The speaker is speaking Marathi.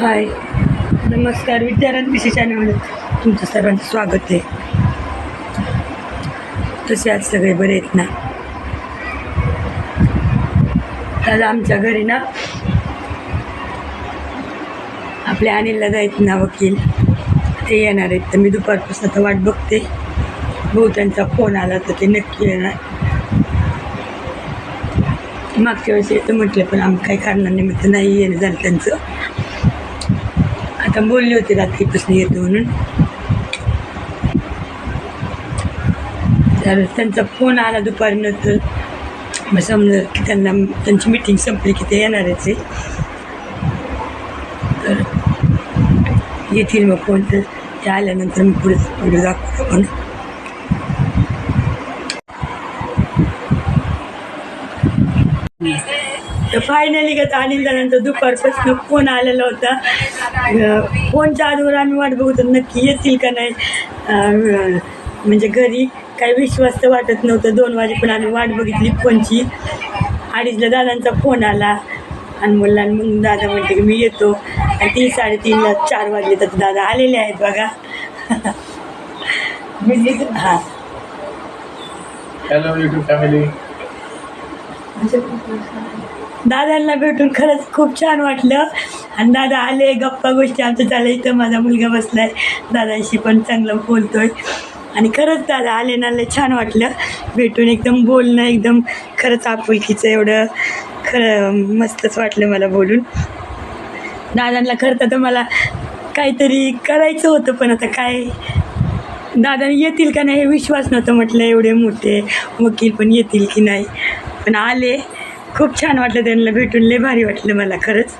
हाय. नमस्कार विद्यारायण पिशी चॅनलमध्ये तुमचं सर्वांचं स्वागत आहे. तसे आज सगळे बरे आहेत ना? आज आमच्या घरी ना आपल्या अनिलला जायत ना वकील. ते येणार आहेत. तर मी दुपारपासून आता वाट बघते. भाऊ त्यांचा फोन आला तर ते नक्की येणार. मागच्या वेळेस येतं म्हटलं पण आम्ही काही कारणानिमित्त नाही येणं झालं त्यांचं. आता बोलली होती रात्रीपासून येतो म्हणून तर त्यांचा फोन आला दुपारनंतर मग समजलं की त्यांना त्यांची मिटिंग संपली की ते येणारच आहे तर येतील मग फोन तर ते आल्यानंतर मी पुढे पुढे दाखवतो पण तर फायनली का अनिल दादांचा दुपारपासून फोन आलेला होता. फोनच्या आधीवर आम्ही वाट बघत नक्की येतील का नाही? म्हणजे घरी काही विश्वास तर वाटत नव्हतं. दोन वाजेपर्यंत आम्ही वाट बघितली फोनची अडीचला दादांचा फोन आला. आणि मुलां मग दादा म्हणते की मी येतो. आणि तीन साडेतीनला चार वाजले तर दादा आलेले आहेत बघा. हां. हॅलो युट्यूब फॅमिली दादांना भेटून खरंच खूप छान वाटलं. आणि दादा आले गप्पा गोष्टी आमच्या झालं इथं माझा मुलगा बसलाय. दादांशी पण चांगलं बोलतोय. आणि खरंच दादा आले ना छान वाटलं. भेटून एकदम बोलणं एकदम खरंच आपुलकीचं एवढं खरं मस्तच वाटलं मला बोलून. दादांना खरं तर मला काहीतरी करायचं होतं पण आता काय? दादा येतील का नाही हे विश्वास नव्हतं म्हटलं. एवढे मोठे वकील पण येतील की नाही? पण आले. खूप छान वाटलं त्यांना भेटून. लय भारी वाटलं मला खरंच.